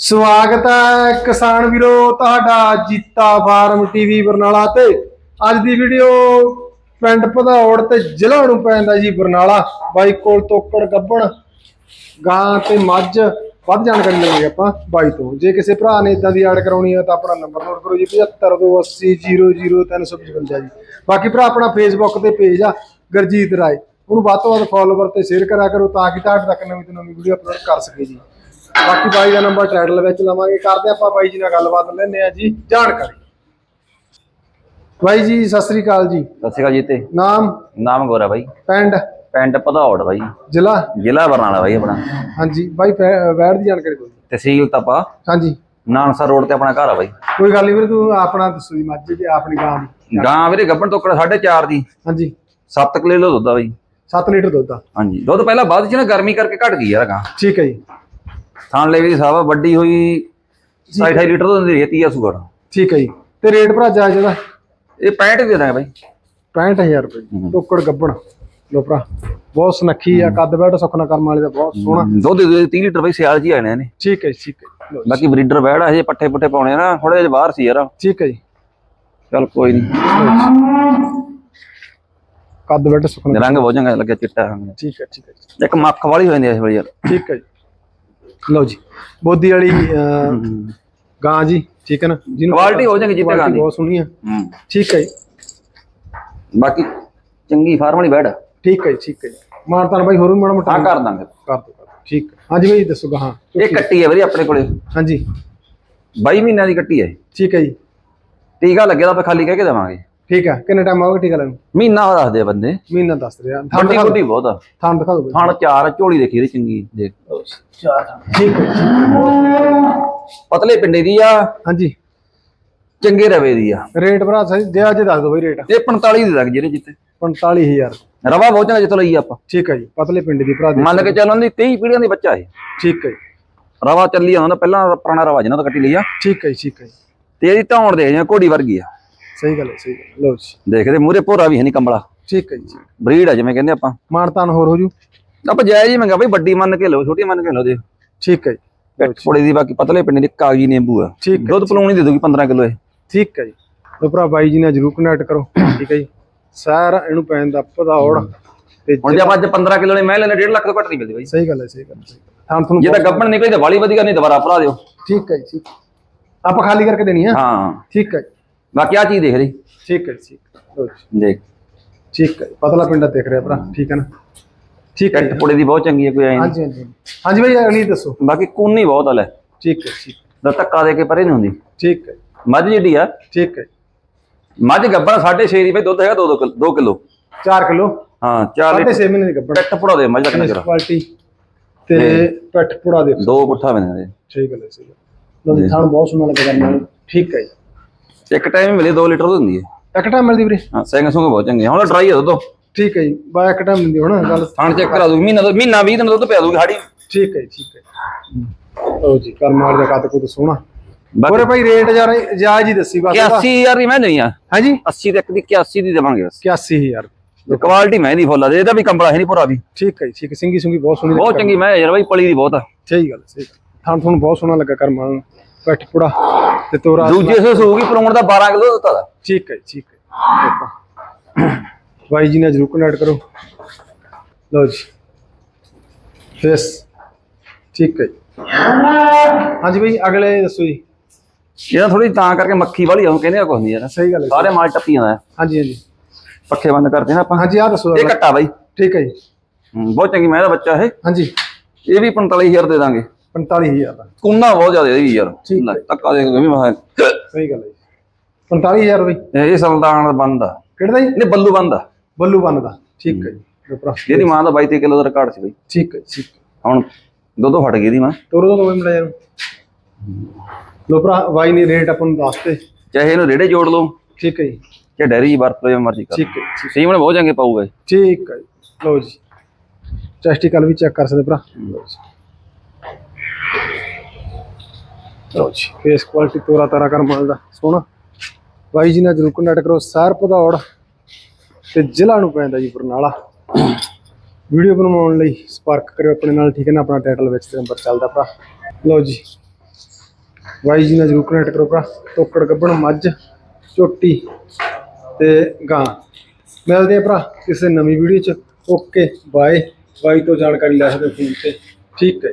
ਸਵਾਗਤ ਹੈ ਕਿਸਾਨ ਵੀਰੋ, ਤੁਹਾਡਾ ਜੀਤਾ ਫਾਰਮ ਟੀਵੀ ਬਰਨਾਲਾ ਤੇ। ਅੱਜ ਦੀ ਵੀਡੀਓ ਪਿੰਡ ਭਦੌੜ ਤੇ ਜ਼ਿਲ੍ਹਾ ਨੂੰ ਪੈਂਦਾ ਜੀ ਬਰਨਾਲਾ। ਬਾਈ ਕੋਲ ਤੋਕੜ ਗੱਬਣ, ਗਾਂ ਤੇ ਮੱਝ। ਵੱਧ ਜਾਣਕਾਰੀ ਲਵਾਂਗੇ ਆਪਾਂ ਬਾਈ ਤੋਂ। ਜੇ ਕਿਸੇ ਭਰਾ ਨੇ ਇਦਾਂ ਦੀ ਐਡ ਕਰਾਉਣੀ ਹੈ ਤਾਂ ਆਪਣਾ ਨੰਬਰ ਨੋਟ ਕਰੋ ਜੀ 7528000355 ਜੀ। ਬਾਕੀ ਭਰਾ, ਆਪਣਾ ਫੇਸਬੁੱਕ ਤੇ ਪੇਜ ਆ, ਗਰਜੀਤ ਰਾਏ। ਉਹਨੂੰ ਵੱਧ ਤੋਂ ਵੱਧ ਫੋਲੋਵਰ ਤੇ ਸ਼ੇਅਰ ਕਰਿਆ ਕਰੋ ਤਾਂ ਕਿ ਤੁਹਾਡੇ ਤੱਕ ਨਵੀਂ ਤੋਂ ਨਵੀਂ ਵੀਡੀਓ ਅਪਲੋਡ ਕਰ ਸਕੇ ਜੀ। ਬਾਕੀ ਬਾਈ ਦਾ ਨੰਬਰ ਟਾਈਟਲ ਵਿੱਚ ਲਵਾਂਗੇ ਕਰਦੇ ਆਪਾਂ ਬਾਈ ਜੀ ਨਾਲ ਗੱਲਬਾਤ ਲੈਣੇ ਆ ਜੀ ਜਾਣਕਾਰੀ। ਬਾਈ ਜੀ ਸਤਿ ਸ੍ਰੀ ਅਕਾਲ ਜੀ। ਸਤਿ ਸ਼੍ਰੀ ਅਕਾਲ ਜੀ ਤੇ। ਨਾਮ? ਨਾਮ ਗੋਰਾ ਬਾਈ। ਪਿੰਡ? ਪਿੰਡ ਭਦੌੜ ਬਾਈ। ਜ਼ਿਲ੍ਹਾ? ਜ਼ਿਲ੍ਹਾ ਬਰਨਾਲਾ ਬਾਈ ਆਪਣਾ। ਹਾਂਜੀ ਬਾਈ ਵੈੜ ਦੀ ਜਾਣਕਾਰੀ ਦਿਓ। ਤਹਿਸੀਲ ਤਪਾ। ਹਾਂਜੀ। ਨਾਨਸਰ ਰੋਡ ਤੇ ਆਪਣਾ ਘਰ ਆ ਬਾਈ। ਕੋਈ ਗੱਲ ਨਹੀਂ ਵੀਰੇ ਤੂੰ ਆਪਣਾ ਦੱਸੋ ਜੀ ਮੱਝ ਤੇ ਆਪਣੀ ਗਾਂ ਦੀ। ਗਾਂ ਵੀਰੇ ਗੱਬਣ ਤੋਂ 4.5 ਦੀ। ਹਾਂਜੀ। 7 ਕਿਲੋ ਦੁੱਧ ਆ ਬਾਈ। 7 ਲੀਟਰ ਦੁੱਧ ਆ। ਹਾਂਜੀ। ਦੁੱਧ ਪਹਿਲਾਂ ਵੱਧ ਸੀ ਨਾ ਗਰਮੀ ਕਰਕੇ ਘਟ ਗਈ ਯਾਰ ਗਾਂ। ਠੀਕ ਹੈ ਜੀ। ਥਾਣ ਲੈ ਵੀ ਸਾਵਾ ਵੱਡੀ ਹੋਈ 28 ਲੀਟਰ ਦੁੱਧ ਦਿੰਦੀ ਹੈ 30 ਸੁਗਰ। ਠੀਕ ਹੈ ਜੀ। ਤੇ ਰੇਟ ਭਰਾ ਜਾ ਜਿਹੜਾ? ਇਹ 65 ਦੇ ਦਾਂਗੇ ਬਾਈ। 65000 ਰੁਪਏ। ਹੂੰ। ਟੋਕੜ ਗੱਬਣ। ਲੋ ਭਰਾ ਬਹੁਤ ਸੁਨੱਖੀ ਆ ਕੱਦ ਬੈਠ ਸੁਖਨਾ ਕਰਮ ਵਾਲੇ ਦਾ ਬਹੁਤ ਸੋਹਣਾ। ਦੁੱਧ ਦੇ 30 ਲੀਟਰ ਬਾਈ ਸਿਆਲ ਜੀ ਆਣੇ ਨੇ। ਠੀਕ ਹੈ ਠੀਕ ਹੈ। ਬਾਕੀ ਬਰੀਡਰ ਬੈੜ ਹਜੇ ਪੱਠੇ ਪੁੱਠੇ ਪਾਉਣੇ ਨਾ ਥੋੜੇ ਜਿਹਾ ਬਾਹਰ ਸੀ ਯਾਰ। ਠੀਕ ਹੈ ਜੀ। ਚੱਲ ਕੋਈ ਨਹੀਂ ਕੱਦ ਬੈਠ ਸੁਖਨਾ ਰੰਗ ਬਹੁਤ ਚੰਗਾ ਲੱਗਿਆ ਚਿੱਟਾ ਠੀਕ ਹੈ ਠੀਕ ਹੈ। ਇੱਕ ਮੱਖ ਵਾਲੀ ਹੋ ਜਾਂਦੀ ਐ ਇਸ ਵੇਲੇ ਯਾਰ। ਠੀਕ ਹੈ ਜੀ। ਲਓ ਜੀ ਬੋਦੀ ਵਾਲੀ ਅਹ, ਗਾਂ ਜੀ ਠੀਕ ਹੈ ਨਾ? ਜਿਹਨੂੰ Quality ਹੋ ਜਾਏਗੀ ਜਿੱਤੇ ਗਾਂ ਦੀ। ਬਹੁਤ ਸੋਹਣੀ ਆ। ਹੂੰ। ਠੀਕ ਹੈ ਜੀ। ਬਾਕੀ ਚੰਗੀ ਫਾਰਮ ਵਾਲੀ ਬੈੜ ਠੀਕ ਹੈ ਜੀ ਠੀਕ ਹੈ ਜੀ। ਮਾਨਤਾਨ ਬਾਈ ਹੋਰ ਵੀ ਮਾੜਾ ਮੋਟਾ ਕਰ ਦਾਂਗੇ। ਕਰ ਦੋ ਕਰ ਦਿਓ, ਠੀਕ ਹੈ। ਹਾਂਜੀ ਬਾਈ ਦੱਸੋ ਹਾਂ ਇਹ ਕੱਟੀ ਹੈ ਵੀਰੇ ਆਪਣੇ ਕੋਲੇ। ਹਾਂਜੀ। 22 ਮਹੀਨਿਆਂ ਦੀ ਕੱਟੀ ਹੈ। ਇਹ। ਠੀਕ ਹੈ ਜੀ। ਟੀਕਾ ਲੱਗਿਆ ਤਾਂ ਆਪਾਂ ਖਾਲੀ ਕਹਿ ਕੇ ਦੇਵਾਂਗੇ। ਠੀਕ ਹੈ। ਕਿੰਨੇ ਟਾਈਮ ਆਉਗਾ ਟੀਕਾ ਲੈਣ ਨੂੰ? ਮਹੀਨਾ ਹੋ ਦੱਸਦੇ ਆ ਬੰਦੇ। ਮਹੀਨਾ ਦੱਸ ਰਿਹਾ। ਥਾਂ ਦਿਖਾ ਦਿਓ। ਬਹੁਤ ਆ। ਥਾਂ ਦਿਖਾ ਦਿਓ ਥਣ ਚਾਰ ਆ, ਝੋਲੀ ਦੇਖੀ ਇਹਦੀ ਚੰਗੀ ਦੇਖ। ਠੀਕ ਹੈ ਪਤਲੇ ਪਿੰਡੇ ਦੀ ਆ? ਹਾਂਜੀ। ਚੰਗੇ ਰਵੇ ਦੀ ਆ। ਰੇਟ ਭਰਾ ਸਹੀ ਦਿਆ ਜੇ ਦੱਸ ਦਿਓ ਬਾਈ ਰੇਟ। ਇਹ 45 ਦੇ ਲੱਗ ਜਿਹੜੇ ਜਿੱਤੇ 45000 ਰਵਾ ਬਹੁਤ ਚੰਗਾ ਜਿੱਥੋਂ ਲਈ ਆਪਾਂ। ਠੀਕ ਹੈ ਜੀ ਪਤਲੇ ਪਿੰਡ ਦੀ ਭਰਾ ਦੀ। ਮੰਨ ਕੇ ਚੱਲ ਉਹਦੀ 23 ਪੀੜ੍ਹੀਆਂ ਦੀ ਬੱਚਾ ਇਹ। ਠੀਕ ਹੈ ਜੀ। ਰਵਾ ਚੱਲੀ ਆਉਂਦਾ ਪਹਿਲਾਂ ਪੁਰਾਣਾ ਰਵਾ ਜਿਹਨਾਂ ਤੋਂ ਕੱਟੀ ਲਈ ਆ। ਠੀਕ ਹੈ ਜੀ ਠੀਕ ਹੈ ਜੀ। ਤੇ ਇਹਦੀ ਧੌਣ ਦੇ ਜਿਵੇਂ ਘੋੜੀ ਵਰਗੀ ਆ। ਸਹੀ ਗੱਲ ਹੈ ਸਹੀ ਗੱਲ ਹੈ। ਲਓ ਜੀ। ਦੇਖਦੇ ਮੂਰੇ ਭੋਰਾ ਵੀ ਹੈ ਨਹੀਂ ਕੰਬਲਾ। ਠੀਕ ਹੈ ਜੀ। ਬਰੀਡ ਆ ਜਿਵੇਂ ਕਹਿੰਦੇ ਆਪਾਂ। ਮਾਨਤਾਨ ਹੋਰ ਹੋ ਜੂ। ਆਪਾਂ ਜਾਇਜ਼ ਹੀ ਮੰਗਾ ਬਈ ਵੱਡੀ ਮੰਨ ਕੇ ਲਓ ਛੋਟੀ ਮੰਨ ਕੇ ਲਓ ਦੇ ਠੀਕ ਹੈ ਜੀ। ਦੀ ਬਾਕੀ ਪਤਲੇ ਪਿੰਡ ਦੀ ਕਾਗਜੀ ਨਿੰਬੂ ਆ। ਠੀਕ ਹੈ ਦੁੱਧ ਪਲਾਉਣੀ ਦੇ ਦੂਗੀ 15 ਕਿਲੋ ਇਹ। ਠੀਕ ਹੈ ਜੀ। ਲਓ ਭਰਾ ਬਾਈ ਜੀ ਨਾਲ ਜਰੂਰ ਕਨੈਕਟ ਕਰੋ। ਠੀਕ ਹੈ ਜੀ। ਸਾਰਾ ਇਹਨੂੰ ਪੈਣ ਦਾ ਭਦੌੜ। ਤੇ ਹੁਣ ਜੇ ਆਪਾਂ ਅੱਜ 15 ਕਿਲੋ ਨੇ ਮੈਂ ਲੈਣੇ 1.5 ਲੱਖ ਤੋਂ ਘੱਟ ਨਹੀਂ ਮਿਲਦੀ ਬਾਈ। ਸਹੀ ਗੱਲ ਹੈ ਸਹੀ ਗੱਲ ਹੈ ਤੁਹਾਨੂੰ ਜੇ ਤਾਂ ਗੱਬਣ ਨਿਕਲੀ ਤਾਂ ਵਾਲੀ ਵਧੀਆ ਨਹੀਂ ਦੁਬਾਰਾ ਭਰਾ ਦਿਓ। ਠੀਕ ਹੈ ਜੀ ਠੀਕ। ਆਪਾਂ ਖਾਲੀ ਕਰਕੇ ਦੇਣੀ ਹੈ? ਹਾਂ। ਠੀਕ ਹੈ ਜੀ। ਬਾਕੀ ਆ ਚੀਜ਼ ਦੇਖ ਲਈ। ਠੀਕ ਹੈ ਜੀ ਠੀਕ। ਜੀ। ਦੇਖ। ਠੀਕ ਹੈ ਜੀ। ਪਤਲਾ ਪਿੰਡਾ ਦੇਖ ਰਿਹਾ ਭਰਾ। ਠੀਕ ਹੈ ਨਾ? ਠੀਕ ਹੈ। ਕੱਟ ਪੁੜੇ ਦੀ ਬਹੁਤ ਚੰਗੀ ਹੈ ਕੋਈ ਐ ਹਾਂਜੀ ਹਾਂਜੀ। ਹਾਂਜੀ ਭਾਈ ਅਗਲੀ ਦੱਸੋ। ਬਾਕੀ ਕੂਨੀ ਬਹੁਤ ਆ ਲੈ। ਠੀਕ ਹੈ ਠੀਕ ਦਾ ਧੱਕਾ ਦੇ ਕੇ ਪਰੇ ਨਹੀਂ ਹੁੰਦੀ। ਠੀਕ ਹੈ। ਮੱਝ ਜਿਹੜੀ ਆ। ਠੀਕ ਹੈ। ਮੱਝ ਗੱਬਣ 6.5 ਦੀ ਬਈ ਦੁੱਧ ਹੈਗਾ 2 2 ਕਿਲੋ 4 ਕਿਲੋ। ਹਾਂ 4 ਸਾਢੇ ਲੀਟਰ। 6 ਮਹੀਨੇ ਦੀ ਗੱਬੜ ਪੈਟ ਪੁੜਾ ਦੇ ਮੱਝ ਦਾ ਕਿੰਨਾ ਕੁਆਲਿਟੀ ਤੇ ਪੱਟ ਪੁੜਾ ਦੇ। ਦੋ ਪੁੱਠਾ ਬੰਦੇ ਠੀਕ ਹੈ ਸਹੀ ਹੈ। ਲੋ ਜੀ ਥਾਣ ਬਹੁਤ ਸੋਹਣਾ ਲੱਗਾ ਕਰਨਾ। ਠੀਕ ਹੈ ਜੀ। ਇੱਕ ਟਾਈਮ ਮਿਲੇ 2 ਲੀਟਰ ਦੁੱਧ ਹੁੰਦੀ ਹੈ। ਇੱਕ ਟਾਈਮ ਮਿਲਦੀ ਵੀਰੇ। ਹਾਂ ਸਿੰਘ ਸੁੰਗ ਬਹੁਤ ਚੰਗੇ। ਹੁਣ ਡਰਾਈ ਆ ਦੁੱਧ। ਠੀਕ ਹੈ ਜੀ ਬਾ ਇੱਕ ਟਾਈਮ ਮਿਲਦੀ ਹੁਣ ਗੱਲ। ਥਾਣ ਚੈੱਕ ਕਰਾ ਦੂਗੀ ਮਹੀਨਾ ਦੁੱਧ- ਮਹੀਨਾ 20 ਦਿਨ ਦੁੱਧ ਪਿਆ ਦੂਗੀ ਸਾਡੀ ਠੀਕ ਹੈ ਜੀ, ਠੀਕ ਹੈ। ਲੋ ਜੀ ਕਰਮ ਵਾਲੇ ਦਾ ਕੱਦ ਕੁੱਦ ਸੋਹਣਾ। ਬਾਕੀ ਹੋਰੇ ਭਾਈ ਰੇਟ ਯਾਰ ਜਾਇਜ਼ ਹੀ ਦੱਸੀ ਬਸ 81000 ਦੀ ਮੈਂ ਨਹੀਂ ਆ। ਹਾਂਜੀ? 80 ਤੇ ਇੱਕ ਦੀ 81 ਦੀ ਦੇਵਾਂਗੇ ਬਸ। 81000 ਕੁਆਲਿਟੀ ਮੈਂ ਨਹੀਂ ਫੁੱਲ ਆ ਇਹਦਾ ਵੀ ਕੰਬਲਾ ਹੈ ਨਹੀਂ ਪੂਰਾ ਵੀ। ਠੀਕ ਹੈ ਜੀ, ਠੀਕ ਹੈ ਸਿੰਗੀ ਸੁੰਗੀ ਬਹੁਤ ਸੋਹਣੀ ਬਹੁਤ ਚੰਗੀ ਮੈਂ ਯਾਰ ਬਾਈ ਪਲੀ ਦੀ ਬਹੁਤ ਆ। ਸਹੀ ਗੱਲ ਹੈ, ਸਹੀ ਗੱਲ ਥਾਣ ਤੁਹਾਨੂੰ ਬਹੁਤ ਸੋਹਣਾ ਲੱਗਾ ਕਰਮ ਵਾਲਾ। ਨੂੰ ਪੱਟ ਪੁੜਾ ਤੇ ਤੋਰਾ ਦੂਜੇ ਸੇ ਸੂਗੀ ਪਰੌਣ ਦਾ 12 ਕਿਲੋ ਦਿੱਤਾ ਦਾ ਠੀਕ ਹੈ ਜੀ, ਠੀਕ ਹੈ। ਭਾਈ ਜੀ ਨੇ ਜਰੂਰ ਕਨੈਕਟ ਕਰੋ। ਲਓ ਜੀ। ਫੇਸ ਠੀਕ ਹੈ ਜੀ। ਹਾਂਜੀ ਭਾਈ ਅਗਲੇ ਦੱਸੋ ਜੀ। ਇਹਦਾ ਥੋੜੀ ਤਾਂ ਕਰਕੇ ਮੱਖੀ ਵਾਲੀ ਆਉਂ ਕਹਿੰਦੇ ਆ ਕੁਝ ਨਹੀਂ ਯਾਰ। ਸਹੀ ਗੱਲ ਹੈ। ਸਾਰੇ ਮਾਲ ਟੱਪੀ ਜਾਂਦਾ ਹਾਂਜੀ ਹਾਂਜੀ। ਪੱਖੇ ਬੰਦ ਕਰਦੇ ਨਾ ਆਪਾਂ। ਹਾਂਜੀ ਆ ਦੱਸੋ ਇਹ। ਕੱਟਾ ਬਾਈ। ਠੀਕ ਹੈ ਜੀ। ਹੂੰ, ਬਹੁਤ ਚੰਗੀ ਮੈਂ ਦਾ ਬੱਚਾ ਇਹ। ਹਾਂਜੀ। ਇਹ ਵੀ 45000 ਦੇ ਦਾਂਗੇ। 45000 ਦਾ। ਕੁੰਨਾ ਬਹੁਤ ਜ਼ਿਆਦਾ ਇਹਦੀ ਯਾਰ। ਧੱਕਾ ਦੇ ਕੇ ਵੀ ਮੈਂ ਸਹੀ ਗੱਲ ਹੈ ਜੀ। 45000 ਬਈ। ਇਹ ਦਾ ਬੰਦਾ ਕਿਹੜਾ ਦਾ ਜੀ? ਇਹਨੇ ਬੱਲੂ ਬੰਦਾ ਬੱਲੂ ਬੰਨ ਦਾ। ਠੀਕ ਹੈ। ਜੀ ਭਰਾ ਇਹਦੀ ਮਾਂ ਦਾ 22 ਕਿਲੋ ਦਾ ਰਿਕਾਰਡ ਸੀ ਬਾਈ। ਠੀਕ ਹੈ ਠੀਕ। ਹੁਣ ਦੁੱਧ ਹਟ ਗਈ ਦੀ ਮਾਂ। ਤੋਰੋ ਤੋਂ ਮਿੰਟ ਯਾਰ ਲੋ ਭਰਾ ਵਾਈ ਨੇ ਰੇਟ ਆਪਾਂ ਨੂੰ ਦੱਸਤੇ ਚਾਹੇ ਇਹਨੂੰ ਰੇੜੇ ਜੋੜ ਲਓ। ਠੀਕ ਹੈ ਜੀ। ਚਾਹੇ ਡੈਰੀ ਜੀ ਵਰਤ ਲਓ ਜਿਵੇਂ ਮਰਜ਼ੀ ਕਰ। ਠੀਕ ਹੈ ਜੀ, ਸੀਮਣ ਬਹੁਤ ਚੰਗੇ ਪਾਊਗਾ ਇਹ। ਠੀਕ ਹੈ ਜੀ। ਲਓ ਜੀ। ਟੈਸਟੀਕਲ ਵੀ ਚੈੱਕ ਕਰ ਸਕਦੇ ਭਰਾ। ਲਓ ਜੀ। ਲਓ ਜੀ ਫੇਸ ਕੁਆਲਿਟੀ ਤੋਰਾ ਤਾਰਾ ਕਰ ਮਾਲਦਾ ਸੋਹਣਾ। ਬਾਈ ਜੀ ਨਾਲ ਜਰੂਰ ਕੰਟੈਕਟ ਕਰੋ ਸਰ ਭਦੌੜ। ਤੇ ਜ਼ਿਲ੍ਹਾ ਨੂੰ ਪੈਂਦਾ ਜੀ ਬਰਨਾਲਾ। ਵੀਡੀਓ ਬਣਾਉਣ ਲਈ ਸੰਪਰਕ ਕਰਿਓ ਆਪਣੇ ਨਾਲ, ਠੀਕ ਹੈ ਨਾ? ਆਪਣਾ ਟਾਈਟਲ ਵਿੱਚ ਤੇ ਨੰਬਰ ਚੱਲਦਾ ਭਰਾ। ਲਓ ਜੀ। ਵਾਈ ਜੀ ਨਾਲ ਜਰੂਰ ਕਨੈਕਟ ਕਰੋ ਭਰਾ। ਤੋਕੜ ਗੱਬਣ ਮੱਝ, ਝੋਟੀ ਤੇ ਗਾਂ। ਮਿਲਦੇ ਆ ਭਰਾ ਕਿਸੇ ਨਵੀਂ ਵੀਡੀਓ ਚ। Okay, bye. ਬਾਈ ਤੋਂ ਜਾਣਕਾਰੀ ਲੈ ਸਕਦੇ ਹੋ ਫੋਨ ਤੇ। ਠੀਕ ਹੈ